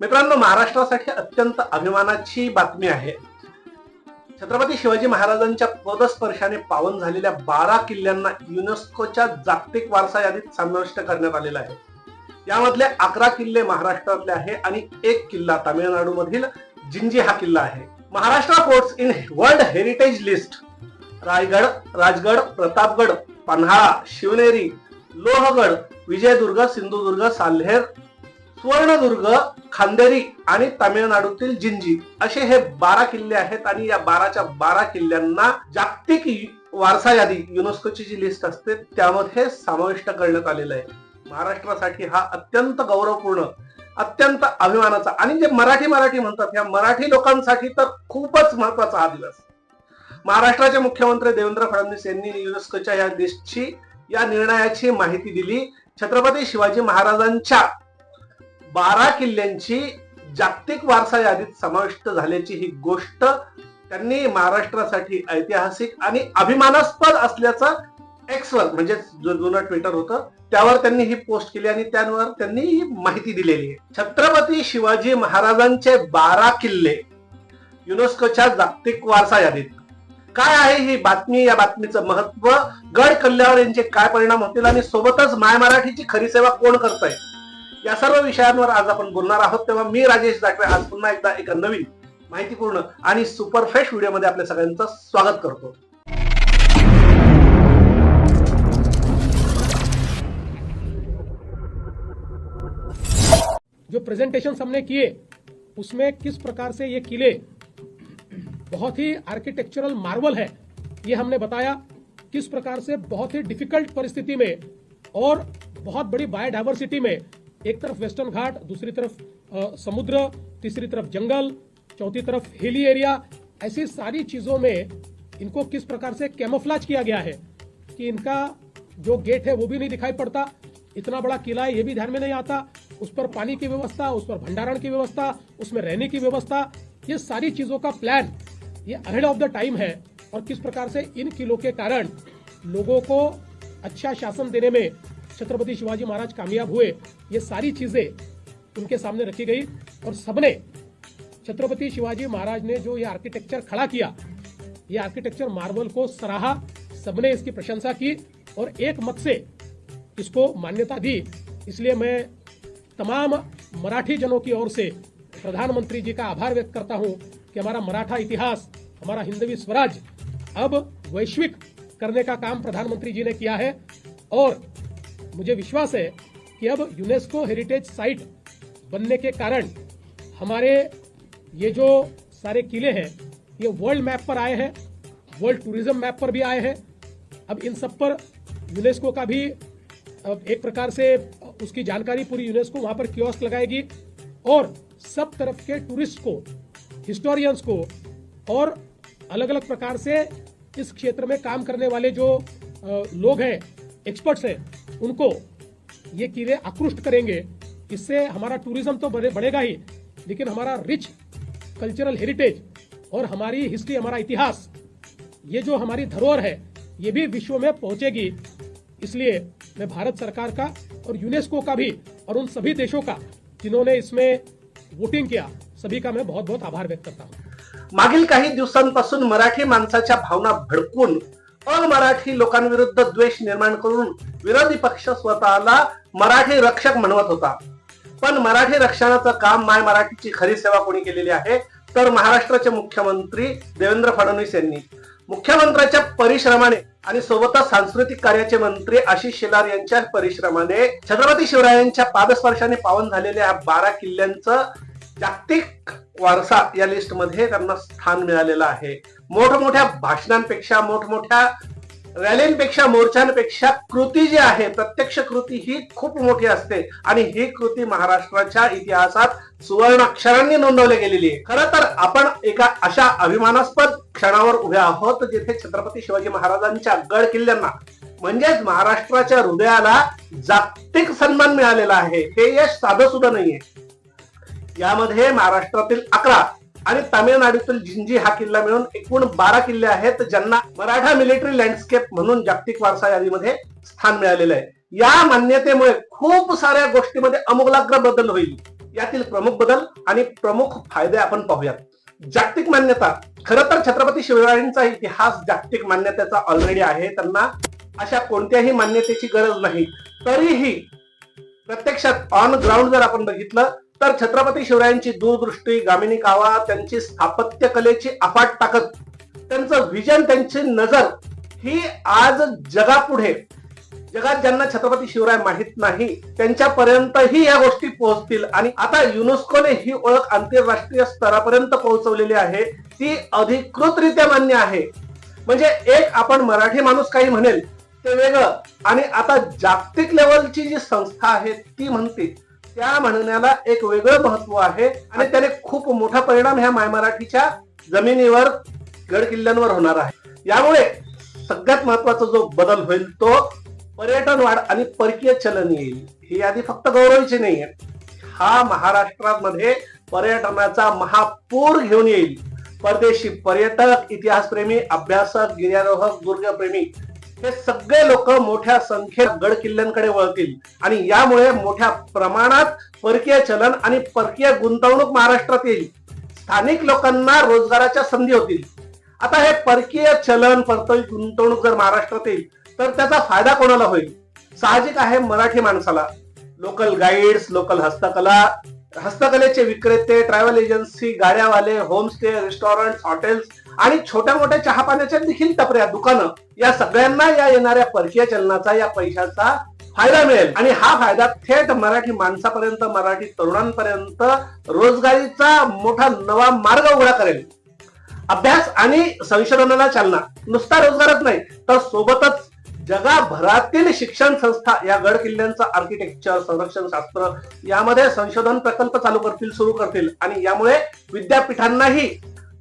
मित्रांनो महाराष्ट्रासाठी अत्यंत अभिमानाची बातमी आहे. छत्रपती शिवाजी महाराजांच्या पदस्पर्शाने पावन झालेल्या बारा किल्ल्यांना युनेस्कोच्या जागतिक वारसा यादीत समाविष्ट करण्यात आलेला आहे. यामधले अकरा किल्ले महाराष्ट्रातले आहे आणि एक किल्ला तामिळनाडू मधील जिंजी हा किल्ला आहे. Maharashtra forts in world heritage list Raigad Rajgad Pratapgad Panhala Shivneri Lohagad Vijaydurg Sindhudurg Salher Suvarnadurg Khanderi आणि तामिळनाडूतील जिंजी असे हे बारा किल्ले आहेत आणि या बाराच्या बारा किल्ल्यांना जागतिक वारसा यादी युनेस्कोची जी लिस्ट असते त्यामध्ये समाविष्ट करण्यात आलेलं आहे. महाराष्ट्रासाठी हा अत्यंत गौरवपूर्ण अत्यंत अभिमानाचा आणि जे मराठी मराठी म्हणतात या मराठी लोकांसाठी तर खूपच महत्त्वाचा हा दिवस. महाराष्ट्राचे मुख्यमंत्री देवेंद्र फडणवीस यांनी युनेस्कोच्या या लिस्टची या निर्णयाची माहिती दिली. छत्रपती शिवाजी महाराजांच्या बारा किल्ल्यांची जागतिक वारसा यादीत समाविष्ट झाल्याची ही गोष्ट त्यांनी महाराष्ट्रासाठी ऐतिहासिक आणि अभिमानास्पद असल्याचं एक्सवर म्हणजे जो जुनं ट्विटर होतं त्यावर त्यांनी ही पोस्ट केली आणि त्यावर त्यांनी ही माहिती दिलेली आहे. छत्रपती शिवाजी महाराजांचे बारा किल्ले युनेस्कोच्या जागतिक वारसा यादीत. काय आहे ही बातमी? या बातमीचं महत्त्व गड किल्ल्यावर यांचे काय परिणाम होतील? आणि सोबतच माय मराठीची खरी सेवा कोण करतंय? या सर्व विषयांवर आज आपण बोलणार आहोत. तेव्हा मी राजेश दाखवे. आज पुन्हा एकदा एका नवीन माहितीपूर्ण आणि सुपर फ्रेश व्हिडिओमध्ये आपल्या सगळ्यांचं स्वागत करतो. जो प्रेजेंटेशन हमने किए उसमें किस प्रकार से ये किले बहुत ही आर्किटेक्चरल मार्वल है ये हमने बताया किस प्रकार से बहुत ही डिफिकल्ट परिस्थिति में और बहुत बड़ी बायोडाइवर्सिटी में एक तरफ़ वेस्टर्न घाट, दूसरी तरफ़ समुद्र, तीसरी तरफ़ जंगल, चौथी तरफ़ हिली एरिया ऐसी सारी चीज़ों में इनको किस प्रकार से कैमोफ्लाज किया गया है कि इनका जो गेट है वो भी नहीं दिखाई पड़ता। इतना बड़ा किला है, ये भी ध्यान में नहीं आता। उस पर पानी की व्यवस्था, उस पर भंडारण की व्यवस्था, उसमें रहने की व्यवस्था, ये सारी चीज़ों का प्लान ये अहेड ऑफ़ द टाइम है। और किस प्रकार से इन किलों के कारण लोगों को अच्छा शासन देने में छत्रपति शिवाजी महाराज कामयाब हुए, ये सारी चीज़ें उनके सामने रखी गई और सबने छत्रपति शिवाजी महाराज ने जो ये आर्किटेक्चर खड़ा किया, ये आर्किटेक्चर मार्बल को सराहा, सबने इसकी प्रशंसा की और एक मत से इसको मान्यता दी। इसलिए मैं तमाम मराठी जनों की ओर से प्रधानमंत्री जी का आभार व्यक्त करता हूँ कि हमारा मराठा इतिहास, हमारा हिंदवी स्वराज अब वैश्विक करने का काम प्रधानमंत्री जी ने किया है और मुझे विश्वास है कि अब यूनेस्को हेरिटेज साइट बनने के कारण हमारे ये जो सारे किले हैं, ये वर्ल्ड मैप पर आए हैं, वर्ल्ड टूरिज़्म मैप पर भी आए हैं। अब इन सब पर यूनेस्को का भी अब एक प्रकार से उसकी जानकारी पूरी यूनेस्को वहाँ पर कियोस्क लगाएगी और सब तरफ़ के टूरिस्ट को, हिस्टोरियंस को और अलग अलग प्रकार से इस क्षेत्र में काम करने वाले जो लोग हैं, एक्सपर्ट्स हैं उनको ये किले आकृष्ट करेंगे। इससे हमारा टूरिज्म तो बढ़ेगा ही लेकिन हमारा रिच कल्चरल हेरिटेज और हमारी हिस्ट्री हमारा इतिहास ये जो हमारी धरोहर है ये भी विश्व में पहुंचेगी। इसलिए मैं भारत सरकार का और यूनेस्को का भी और उन सभी देशों का जिन्होंने इसमें वोटिंग किया सभी का मैं बहुत बहुत आभार व्यक्त करता हूँ। मागील काही दिवसांपासून मराठी माणसाच्या भावना भडकून अमराठी लोकांविरुद्ध द्वेष निर्माण करून विरोधी पक्ष स्वतःला मराठी रक्षक म्हणवत होता. पण मराठी रक्षणाचं काम माय मराठीची खरी सेवा कोणी केलेली आहे? तर महाराष्ट्राचे मुख्यमंत्री देवेंद्र फडणवीस यांनी. मुख्यमंत्र्यांच्या परिश्रमाने आणि सोबतच सांस्कृतिक कार्याचे मंत्री आशिष शेलार यांच्या परिश्रमाने छत्रपती शिवरायांच्या पादस्पर्शाने पावन झालेल्या ह्या बारा किल्ल्यांचं जागतिक वारसा या लिस्टमध्ये त्यांना स्थान मिळालेलं आहे. मोठमोठ्या भाषणांपेक्षा मोठमोठ्या रॅलींपेक्षा मोर्चांपेक्षा कृती जी आहे प्रत्यक्ष कृती ही खूप मोठी असते. आणि ही कृती महाराष्ट्राच्या इतिहासात सुवर्णाक्षरांनी नोंदवली गेलेली आहे. खरं तर आपण एका अशा अभिमानास्पद क्षणावर उभे आहोत जिथे छत्रपती शिवाजी महाराजांच्या गड किल्ल्यांना म्हणजेच महाराष्ट्राच्या हृदयाला जागतिक सन्मान मिळालेला आहे. हे यश साधं सुद्धा नाहीये. यामध्ये महाराष्ट्रातील अकरा आणि तामिळनाडूतील जिंजी हा किल्ला मिळून एकूण बारा किल्ले आहेत ज्यांना मराठा मिलिटरी लँडस्केप म्हणून जागतिक वारसा यादीमध्ये स्थान मिळालेलं आहे. या मान्यतेमुळे खूप साऱ्या गोष्टीमध्ये अमूलाग्र बदल होईल. यातील प्रमुख बदल आणि प्रमुख फायदे आपण पाहूयात. जागतिक मान्यता. खरं तर छत्रपती शिवरायांचा इतिहास जागतिक मान्यतेचा ऑलरेडी आहे. त्यांना अशा कोणत्याही मान्यतेची गरज नाही. तरीही प्रत्यक्षात ऑन ग्राउंड जर आपण बघितलं तर छत्रपती शिवरायांची दूरदृष्टी गामिनी कावा त्यांची स्थापत्य कलेची अफाट ताकद त्यांचं विजन त्यांची नजर ही आज जगापुढे जगात ज्यांना छत्रपती शिवराय माहीत नाही त्यांच्यापर्यंतही या गोष्टी पोहोचतील. आणि आता युनेस्कोने ही ओळख आंतरराष्ट्रीय स्तरापर्यंत पोहोचवलेली आहे. ती अधिकृतरित्या मान्य आहे. म्हणजे एक आपण मराठी माणूस काही म्हणेल ते वेगळं. आणि आता जागतिक लेवलची जी संस्था आहे ती म्हणते त्या म्हणण्याला एक वेगळं महत्त्व आहे आणि त्याने खूप मोठा परिणाम ह्या माय मराठीच्या जमिनीवर गड किल्ल्यांवर होणार आहे. यामुळे सगळ्यात महत्त्वाचा जो बदल होईल तो पर्यटन वाढ आणि परकीय चलन येईल ही यादी फक्त गौरवाची नाहीये. हा महाराष्ट्रामध्ये पर्यटनाचा महापूर घेऊन येईल. परदेशी पर्यटक इतिहासप्रेमी अभ्यासक गिर्यारोहक दुर्गप्रेमी हे सगळे लोक मोठ्या संख्येत गड किल्ल्यांकडे वळतील. आणि यामुळे मोठ्या प्रमाणात परकीय चलन आणि परकीय गुंतवणूक महाराष्ट्रात येईल. स्थानिक लोकांना रोजगाराच्या संधी होतील. आता हे परकीय चलन परकीय गुंतवणूक जर महाराष्ट्रात येईल तर त्याचा फायदा कोणाला होईल? साहजिक आहे मराठी माणसाला. लोकल गाईड्स लोकल हस्तकला हस्तकलेचे विक्रेते ट्रॅव्हल एजन्सी गाड्यावाले होमस्टे रेस्टॉरंट हॉटेल्स आणि छोट्या मोठ्या चहा पाण्याच्या देखील टपऱ्या दुकानं या सगळ्यांना या येणाऱ्या परकीय चलनाचा या पैशाचा फायदा मिळेल. आणि हा फायदा थेट मराठी माणसापर्यंत मराठी तरुणांपर्यंत रोजगारीचा मोठा नवा मार्ग उघडा करेल. अभ्यास आणि संशोधनाला चालना. नुसता रोजगारच नाही तर सोबतच जगाभरातील शिक्षण संस्था या गड किल्ल्यांचं आर्किटेक्चर संरक्षण शास्त्र यामध्ये संशोधन प्रकल्प चालू करतील सुरू करतील. आणि यामुळे विद्यापीठांनाही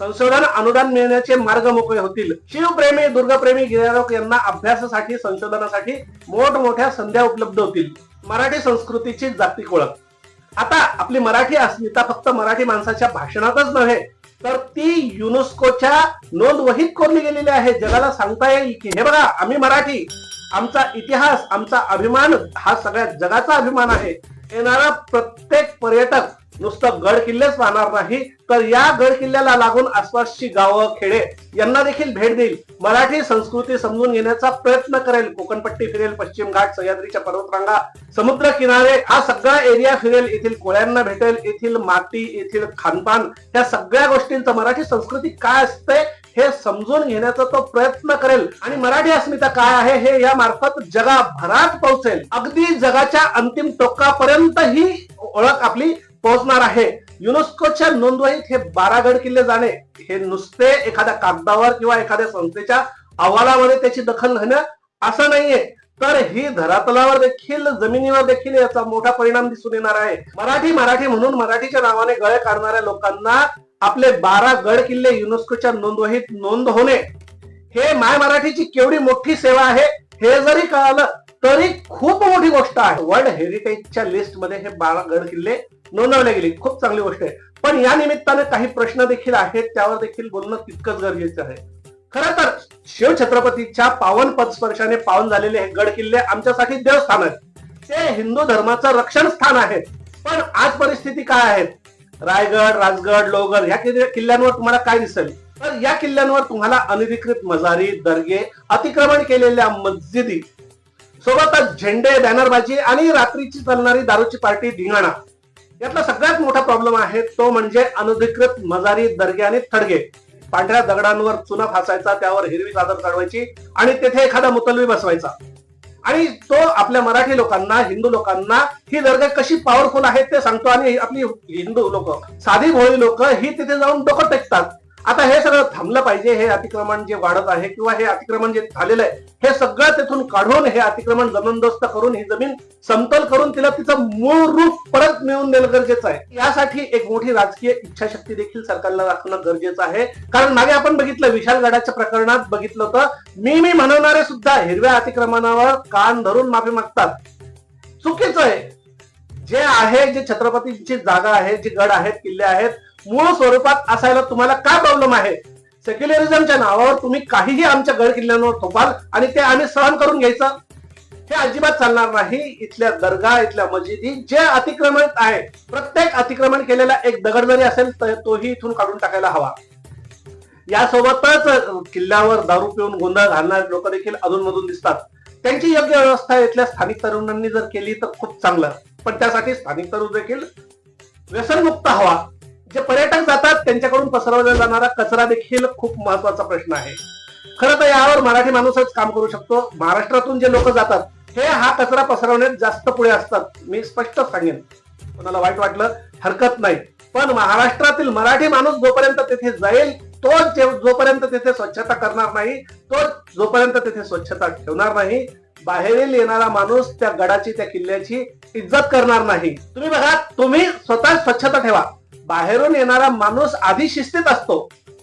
संशोधन अनुदान मिळण्याचे मार्ग मोकळे होतील. शिवप्रेमी दुर्गप्रेमी गिर्यारोक यांना अभ्यासासाठी संशोधनासाठी मोठमोठ्या संध्या उपलब्ध होतील. मराठी संस्कृतीची जागतिक ओळख आता आपली मराठी अस्मिता फक्त मराठी माणसाच्या भाषणातच नव्हे तर ती युनेस्कोच्या नोंदवहीत कोरली गेलेली आहे. जगाला सांगता येईल की हे बघा आम्ही मराठी. आमचा इतिहास आमचा अभिमान हा सगळ्या जगाचा अभिमान आहे. येणारा प्रत्येक पर्यटक नुसतं गड किल्लेच पाहणार नाही. तर या गड किल्ल्याला लागून आसपासची गावं खेडे यांना देखील भेट देईल. मराठी संस्कृती समजून घेण्याचा प्रयत्न करेल. कोकणपट्टी फिरेल पश्चिम घाट सह्याद्रीच्या पर्वतरांगा समुद्र किनारे हा सगळा एरिया फिरेल. येथील कोळ्यांना भेटेल. येथील माती येथील खानपान या सगळ्या गोष्टींचं मराठी संस्कृती काय असते हे समजून घेण्याचा तो प्रयत्न करेल. आणि मराठी अस्मिता काय आहे हे या मार्फत जगाभरात पोहोचेल. अगदी जगाच्या अंतिम टोकापर्यंत ही ओळख आपली पोहोचणार आहे. युनेस्कोच्या नोंदवहीत हे बारा गड किल्ले जाणे हे नुसते एखाद्या कागदावर किंवा एखाद्या संस्थेच्या अहवालामध्ये त्याची दखल घेणं असं नाहीये. तर ही धरातलावर देखील जमिनीवर देखील याचा मोठा परिणाम दिसून येणार आहे. मराठी मराठी म्हणून मराठीच्या नावाने गळे काढणाऱ्या लोकांना आपले बारा गड किल्ले युनेस्कोच्या नोंदवहीत नोंद होणे हे माय मराठीची केवढी मोठी सेवा आहे हे जरी कळालं तरी खूप मोठी गोष्ट आहे. वर्ल्ड हेरिटेजच्या लिस्टमध्ये हे बारा गड किल्ले नोंदवले गेले. खूप चांगली गोष्ट आहे. पण या निमित्ताने काही प्रश्न देखील आहेत त्यावर देखील बोलणं तितकंच गरजेचं आहे. खरं तर शिव छत्रपतीच्या पावन पदस्पर्शाने पावन झालेले हे गड किल्ले आमच्यासाठी देवस्थान आहेत. ते हिंदू धर्माचं रक्षण स्थान आहे. पण आज परिस्थिती काय आहे? रायगड राजगड लोहगड या किल्ल्यांवर तुम्हाला काय दिसेल? तर या किल्ल्यांवर तुम्हाला अनधिकृत मजारी दर्गे अतिक्रमण केलेल्या मस्जिदी सोबतच झेंडे बॅनरबाजी आणि रात्रीची चालणारी दारूची पार्टी धिंगाणा. यातला सगळ्यात मोठा प्रॉब्लेम आहे तो म्हणजे अनधिकृत मजारी दर्गे आणि थडगे. पांढऱ्या दगडांवर चुना फासायचा त्यावर हिरवी चादर चढवायची आणि तेथे एखादा मुतलवी बसवायचा. आणि तो आपल्या मराठी लोकांना हिंदू लोकांना ही दर्गा कशी पॉवरफुल आहेत ते सांगतो आणि आपली हिंदू लोक साधी भोळी लोक ही तिथे जाऊन डोकं टेकतात. आता हे सगळं थांबलं पाहिजे हे अतिक्रमण जे वाढत आहे किंवा हे अतिक्रमण जे झालेलं आहे हे सगळं तिथून काढून हे अतिक्रमण जमीनदोस्त करून ही जमीन समतल करून तिला तिचं मूळ रूप परत मिळवून देणं गरजेचं आहे. यासाठी एक मोठी राजकीय इच्छाशक्ती देखील सरकारला दाखवणं गरजेचं आहे. कारण मागे आपण बघितलं विशालगडाच्या प्रकरणात बघितलं होतं मी मी म्हणवणारे सुद्धा हिरव्या अतिक्रमणावर कान धरून माफी मागतात. चुकीचं आहे. जे आहे जे छत्रपतींची जागा आहे जे गड आहेत किल्ले आहेत मूळ स्वरूपात असायला तुम्हाला काय प्रॉब्लेम आहे? सेक्युलरिझमच्या नावावर तुम्ही काहीही आमच्या गड किल्ल्यांवर थोपाल आणि ते आम्ही सहन करून घ्यायचं. हे अजिबात चालणार नाही. इथल्या दर्गा इथल्या मशिदी जे अतिक्रमण आहे प्रत्येक अतिक्रमण केलेला एक दगड जरी असेल तर तोही इथून काढून टाकायला हवा. यासोबतच किल्ल्यावर दारू पिऊन गोंधळ घालणारे लोक देखील अधूनमधून दिसतात. त्यांची योग्य व्यवस्था इथल्या स्थानिक तरुणांनी जर केली तर खूप चांगलं. पण त्यासाठी स्थानिक तरुण देखील व्यसनमुक्त हवा. जे पर्यटक जातात त्यांच्याकडून पसरवला जाणारा कचरा देखील खूप महत्त्वाचा प्रश्न आहे. खरं तर यावर मराठी माणूसच काम करू शकतो. महाराष्ट्रातून जे लोक जातात हे हा कचरा पसरवण्यात जास्त पुढे असतात. मी स्पष्ट सांगेन. कोणाला वाईट वाटलं हरकत नाही. पण महाराष्ट्रातील मराठी माणूस जोपर्यंत तिथे जाईल तो जोपर्यंत तिथे स्वच्छता करणार नाही तो जोपर्यंत तिथे स्वच्छता ठेवणार नाही बाहेरील येणारा माणूस त्या गडाची त्या किल्ल्याची इज्जत करणार नाही. तुम्ही बघा तुम्ही स्वतः स्वच्छता ठेवा. बाहेरून येणारा माणूस आधी शिस्तीत असतो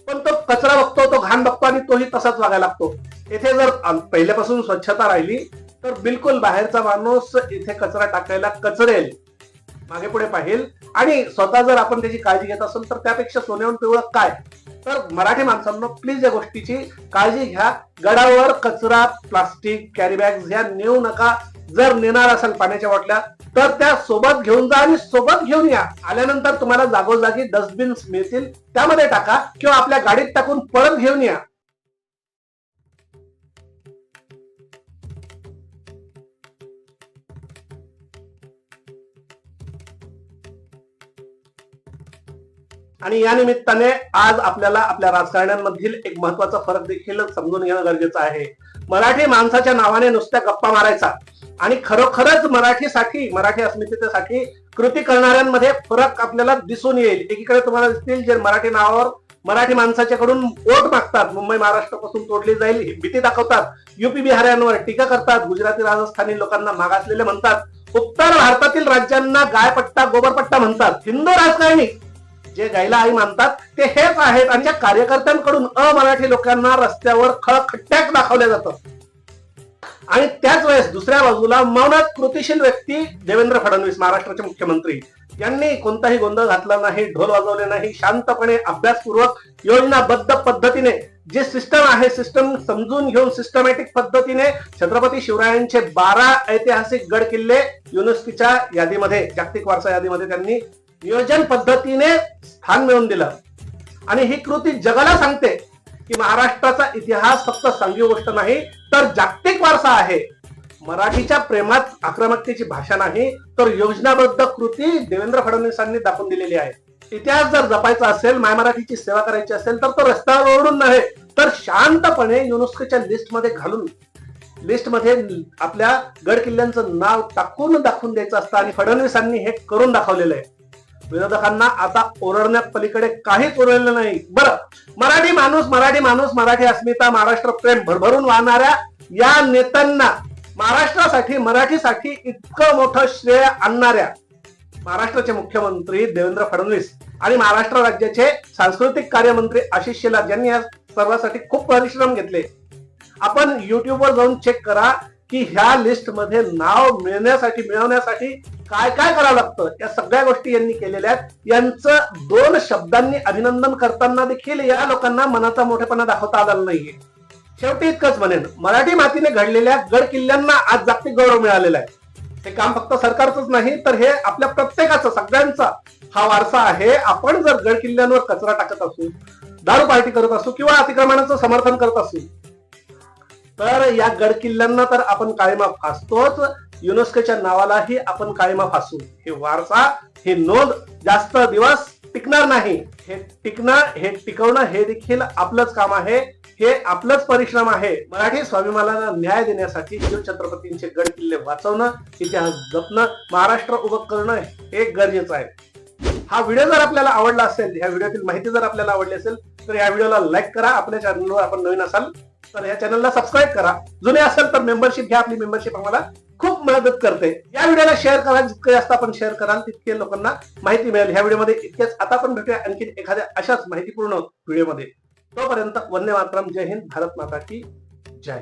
पण तो कचरा बघतो तो घाण बघतो आणि तोही तसाच वागायला लागतो. इथे जर पहिल्यापासून स्वच्छता राहिली तर बिलकुल बाहेरचा माणूस इथे कचरा टाकायला कचरेल. मागे पुढे पाहिल. आणि स्वतः जर आपण त्याची काळजी घेत असेल तर त्यापेक्षा सोन्याहून पिवळं काय? तर मराठी माणसांना प्लीज या गोष्टीची काळजी घ्या. गडावर कचरा प्लास्टिक कॅरीबॅग ह्या नेऊ नका. जर नेणार असाल पाण्याच्या बाटल्या तर त्या सोबत घेऊन जा आणि सोबत घेऊन या. आल्यानंतर तुम्हाला जागोजागी डस्टबिन मिळतील. त्यामध्ये टाका किंवा आपल्या गाडीत टाकून परत घेऊन या. आणि या निमित्ताने आज आपल्याला आपल्या राजकारण्यांमधील एक महत्त्वाचा फरक देखील समजून घेणं गरजेचं आहे. मराठी माणसाच्या नावाने नुसत्या गप्पा मारायचा. आणि खरोखरच मराठीसाठी मराठी अस्मितेसाठी कृती करणाऱ्यांमध्ये फरक आपल्याला दिसून येईल. एकीकडे तुम्हाला दिसतील जे मराठी नावावर मराठी माणसाच्याकडून वोट मागतात मुंबई महाराष्ट्रापासून तोडली जाईल भीती दाखवतात युपी बिहार्यांवर टीका करतात गुजराती राजस्थानी लोकांना मागासलेले म्हणतात उत्तर भारतातील राज्यांना गायपट्टा गोबरपट्टा म्हणतात हिंदू राजकारणी जे गायला आई मानतात ते हेच आहेत आणि त्या कार्यकर्त्यांकडून अमराठी लोकांना रस्त्यावर खळखट्ट्याक दाखवल्या जातं आणि त्याच वेळेस दुसऱ्या बाजूला मौनात कृतिशील व्यक्ती देवेंद्र फडणवीस महाराष्ट्राचे मुख्यमंत्री. यांनी कोणताही गोंधळ घातला नाही ढोल वाजवले नाही शांतपणे अभ्यासपूर्वक योजनाबद्ध पद्धतीने जे सिस्टम आहे सिस्टम समजून घेऊन सिस्टमॅटिक पद्धतीने छत्रपती शिवरायांचे बारा ऐतिहासिक गड किल्ले युनेस्कोच्या यादीमध्ये जागतिक वारसा यादीमध्ये त्यांनी नियोजन पद्धतीने स्थान मिळवून दिलं. आणि ही कृती जगाला सांगते की महाराष्ट्राचा इतिहास फक्त सांगी गोष्ट नाही तर जागतिक वारसा आहे. मराठीच्या प्रेमात आक्रमकतेची भाषा नाही तर योजनाबद्ध कृती देवेंद्र फडणवीसांनी दाखवून दिलेली आहे. इतिहास जर जपायचा असेल माय मराठीची सेवा करायची असेल तर तो रस्त्यावर ओढून नव्हे तर शांतपणे युनेस्कोच्या लिस्टमध्ये घालून लिस्टमध्ये आपल्या गड किल्ल्यांचं नाव टाकून दाखवून द्यायचं असतं आणि फडणवीसांनी हे करून दाखवलेलं आहे. विरोधकांना आता ओरडण्यात पलीकडे काहीच उरलेलं नाही. बरं मराठी माणूस मराठी माणूस मराठी अस्मिता महाराष्ट्र प्रेम भरभरून वाहणाऱ्या या नेत्यांना महाराष्ट्रासाठी मराठीसाठी इतकं मोठं श्रेय आणणाऱ्या महाराष्ट्राचे मुख्यमंत्री देवेंद्र फडणवीस आणि महाराष्ट्र राज्याचे सांस्कृतिक कार्यमंत्री आशिष शेलार यांनी या सर्वासाठी खूप परिश्रम घेतले. आपण युट्यूबवर जाऊन चेक करा की ह्या लिस्टमध्ये नाव मिळण्यासाठी मिळवण्यासाठी काय काय करावं लागतं? या सगळ्या गोष्टी यांनी केलेल्या आहेत. यांचं दोन शब्दांनी अभिनंदन करताना देखील या लोकांना मनाचा मोठेपणा दाखवता आलेला नाहीये. शेवटी इतकंच म्हणेन मराठी मातीने घडलेल्या गड किल्ल्यांना आज जागतिक गौरव मिळालेला आहे. हे काम फक्त सरकारचंच नाही तर हे आपल्या प्रत्येकाचं सगळ्यांचा हा वारसा आहे. आपण जर गड किल्ल्यांवर कचरा टाकत असू दारू पार्टी करत असू किंवा अतिक्रमणाचं समर्थन करत असू तर या गड किल्ल्यांना तर आपण काळीमा फासतोच. युनेस्कोच्या नावालाही आपण काळीमा फासू. हे वारसा हे नोंद जास्त दिवस टिकणार नाही. हे टिकणं हे टिकवणं हे देखील आपलंच काम आहे. हे आपलंच परिश्रम आहे. मराठी स्वाभिमानाला न्याय देण्यासाठी शिवछत्रपतींचे गड किल्ले वाचवणं इतिहास जपणं महाराष्ट्र उभं करणं हे गरजेचं आहे. हा व्हिडिओ जर आपल्याला आवडला असेल ह्या व्हिडिओतील माहिती जर आपल्याला आवडली असेल तर या व्हिडिओला लाईक करा. आपल्या चॅनलवर आपण नवीन असाल तर या चॅनलला सबस्क्राईब करा. जुने असेल तर मेंबरशिप घ्या. आपली मेंबरशिप आम्हाला खूप मदत करते. या व्हिडिओला शेअर करा जितके जास्त आपण शेअर कराल तितके लोकांना माहिती मिळेल. ह्या व्हिडिओमध्ये इतकेच. आता पण भेटूया आणखी एखाद्या अशाच माहितीपूर्ण व्हिडिओमध्ये. तोपर्यंत वंदे मातरम. जय हिंद. भारत माता की जय.